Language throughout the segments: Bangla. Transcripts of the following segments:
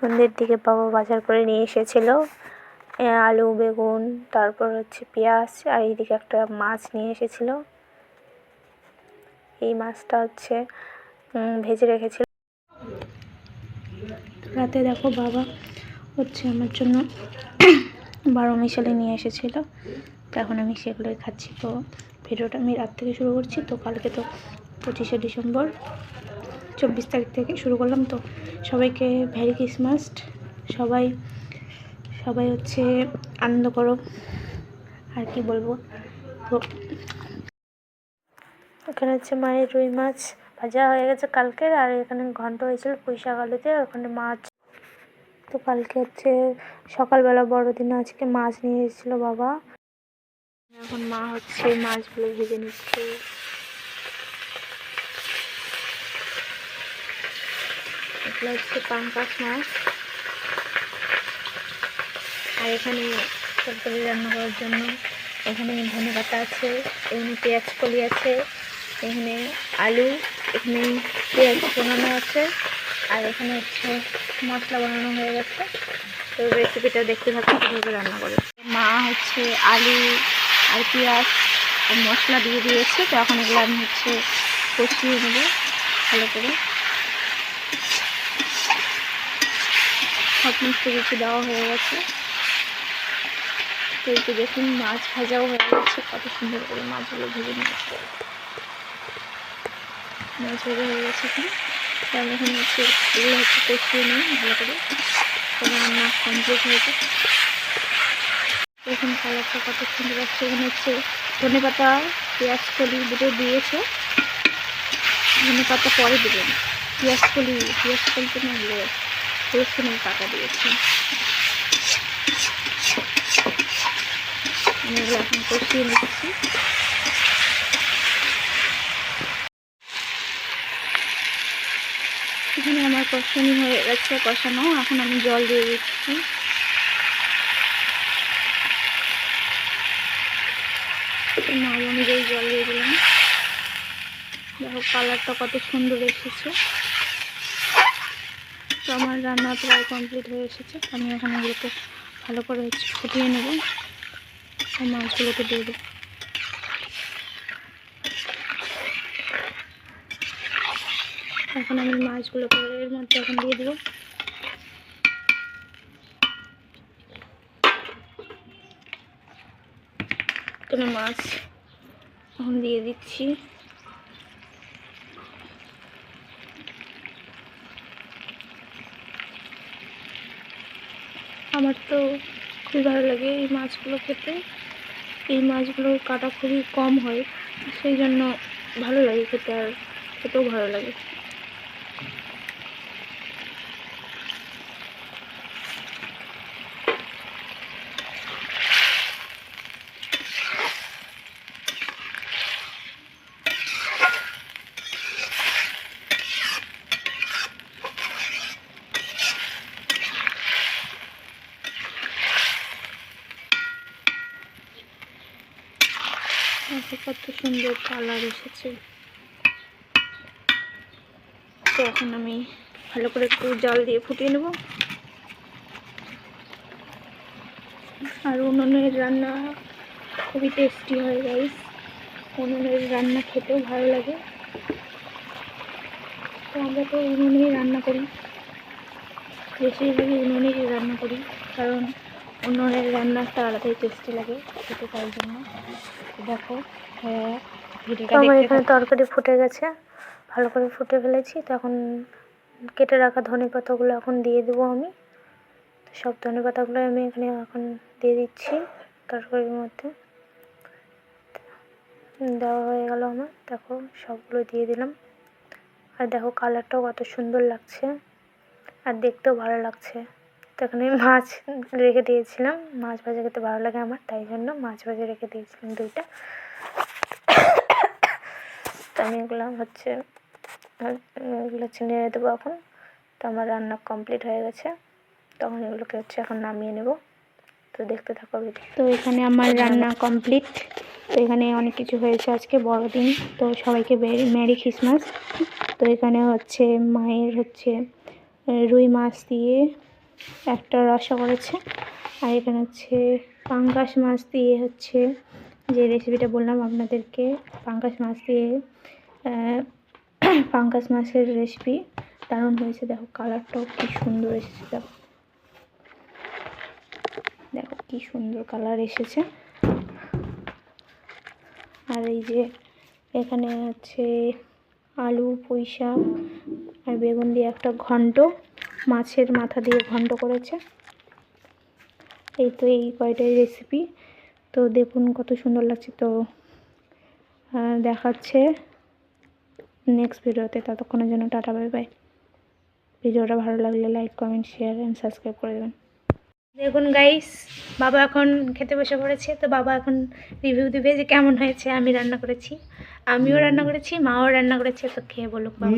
সন্ধ্যের দিকে বাবা বাজার করে নিয়ে এসেছিল। আলু, বেগুন, তারপর হচ্ছে পেঁয়াজ, আর এইদিকে একটা মাছ নিয়ে এসেছিল। এই মাছটা হচ্ছে ভেজে রেখেছিল। রাতে দেখো বাবা হচ্ছে আমার জন্য বারো মিশালে নিয়ে এসেছিল। তো এখন আমি সেগুলোই খাচ্ছি। তো ভিডিওটা আমি রাত থেকে শুরু করছি। তো কালকে তো পঁচিশে ডিসেম্বর। চব্বিশ তারিখ থেকে শুরু করলাম। তো সবাইকে ভ্যারি ক্রিসমাস। সবাই সবাই হচ্ছে আনন্দ করো। আর কি বলব? তো এখানে হচ্ছে মায়ের রুই মাছ ভাজা হয়ে গেছে কালকের আর এখানে ঘন্ট হয়েছিল পুঁই শাক আলুতে ওখানে মাছ। তো কালকে হচ্ছে সকালবেলা বড়দিন আজকে মাছ নিয়ে এসেছিল বাবা। এখন মা হচ্ছে মাছগুলো ভেজে নিচ্ছে। এগুলো হচ্ছে মাছ। আর এখানে তরকারি রান্না করার জন্য এখানে ধনে পাতা আছে, এখানে পেঁয়াজ কলি আছে, এখানে আলু, এখানে পেঁয়াজ বানানো আছে, আর এখানে হচ্ছে মশলা বানানো হয়ে গেছে। তো রেসিপিটা দেখতে থাকুন কীভাবে রান্না করে মা হচ্ছে আলু আর পেঁয়াজ মশলা দিয়ে দিয়েছে, তো এখন এগুলো আমি হচ্ছে কষিয়ে নেব ভালো করে। সমস্ত কিছু দেওয়া হয়ে গেছে। তো এই দেখুন, মাছ ভাজাও হয়ে গেছে। কত সুন্দর করে মাছগুলো ভেজে নিয়েছে। মাছ ভাজা হয়ে গেছে এখানে। তো এখন হচ্ছে এগুলো হচ্ছে কষিয়ে নিই ভালো করে। তো রান্না কমপ্লিট হয়েছে এখন কালারটা কত সুন্দর আসছে। এখানে হচ্ছে ধনে পাতা, পেঁয়াজ, কলি দুটো দিয়েছে। ধনে পাতা পরে দেবেন। পেঁয়াজ, কলি, পেঁয়াজ কলিতে না হলে রসুনের পাতা দিয়েছি। আমি এগুলো এখন কষিয়ে নিচ্ছি। এখানে আমার কষানি হয়ে গেছে, কষানো। এখন আমি জল দিয়ে দিচ্ছি। মাপ অনুযায়ী জল দিয়ে দিলাম। দেখো কালারটা কত সুন্দর এসেছে। তো আমার রান্না প্রায় কমপ্লিট হয়ে এসেছে। আমি এখন এগুলোকে ভালো করে হচ্ছে ফুটিয়ে নেব। মাছগুলোকে দিয়ে দেবো। এখন আমি মাছগুলোকে এর মধ্যে এখন দিয়ে দেবো। মাছ এখন দিয়ে দিচ্ছি। আমার তো খুবই ভালো লাগে এই মাছগুলো খেতে। এই মাছগুলো কাটা খুবই কম হয়, সেই জন্য ভালো লাগে খেতে আর খেতেও ভালো লাগে। কত সুন্দর কালার এসেছে। তো এখন আমি ভালো করে একটু জল দিয়ে ফুটিয়ে নেব। আর উনুনের রান্না খুবই টেস্টি হয় গাইস উনুনের রান্না খেতেও ভালো লাগে। তো আমরা তো উনুনেই রান্না করি। বেশিরভাগই উনুনেই রান্না উনুনের রান্না একটা আলাদাই টেস্টি লাগে খেতে তাই জন্য। দেখো হ্যাঁ, আমার এখানে তরকারি ফুটে গেছে ভালো করে ফুটে ফেলেছি তো এখন কেটে রাখা ধনে পাতাগুলো এখন দিয়ে দেবো আমি। তো সব ধনে পাতাগুলো আমি এখানে এখন দিয়ে দিচ্ছি তরকারির মধ্যে। দেওয়া হয়ে গেল আমার দেখো সবগুলো দিয়ে দিলাম। আর দেখো কালারটাও কত সুন্দর লাগছে আর দেখতেও ভালো লাগছে। তো এখানে মাছ রেখে দিয়েছিলাম। মাছ ভাজা খেতে ভালো লাগে আমার, তাই জন্য মাছ ভাজা রেখে দিয়েছিলাম দুইটা। তো আমি এগুলো হচ্ছে এগুলো হচ্ছে নেড়ে দেবো এখন। তো আমার রান্না কমপ্লিট হয়ে গেছে। তখন এগুলোকে হচ্ছে এখন নামিয়ে নেব। তো দেখতে থাকো তো এখানে আমার রান্না কমপ্লিট। তো এখানে অনেক কিছু হয়েছে আজকে, বড়দিন। তো সবাইকে মেরি খ্রিসমাস। তো এখানে হচ্ছে মায়ের হচ্ছে, রুই মাছ দিয়ে একটা রসা করেছে আর এখানে হচ্ছে পাঙ্গাস মাছ দিয়ে হচ্ছে যে রেসিপিটা বললাম আপনাদেরকে, পাঙ্গাস মাছ দিয়ে পাঙ্গাস মাছের রেসিপি দারুণ হয়েছে। দেখো কালারটাও কি সুন্দর এসেছে। দেখো। দেখো কি সুন্দর কালার এসেছে। আর এই যে এখানে আছে আলু, পুঁই শাক আর বেগুন দিয়ে একটা ঘন্ট। মাছের মাথা দিয়ে ঘন্ট করেছে। এই তো এই কয়টাই রেসিপি তো দেখুন কত সুন্দর লাগছে। তো দেখাচ্ছে নেক্সট ভিডিওতে ততক্ষণের জন্য টাটা বাই বাই ভিডিওটা ভালো লাগলে like comment share and subscribe করে দেবেন। দেখুন গাইস বাবা এখন খেতে বসে পড়েছে তো বাবা এখন রিভিউ দিবে যে কেমন হয়েছে আমি রান্না করেছি আমিও রান্না করেছি মাও রান্না করেছে তো খেয়ে বলুক বাবা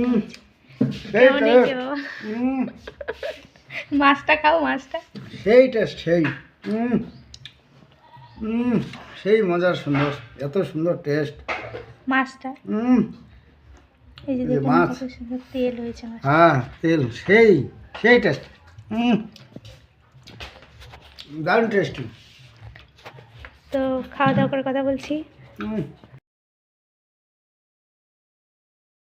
কেমন হয়েছে সেই বাবা? মাছটা খাও মাছটা। সেই টেস্ট সেই। হুম। হুম সেই মজার সুন্দর এত সুন্দর টেস্ট মাছটা? হুম। এই যে মাছ। সুন্দর তেল হয়েছে হ্যাঁ তেল সেই সেই টেস্ট হুম। দারুণ টেস্টি তো খাওয়া দাওয়া করে কথা বলছি।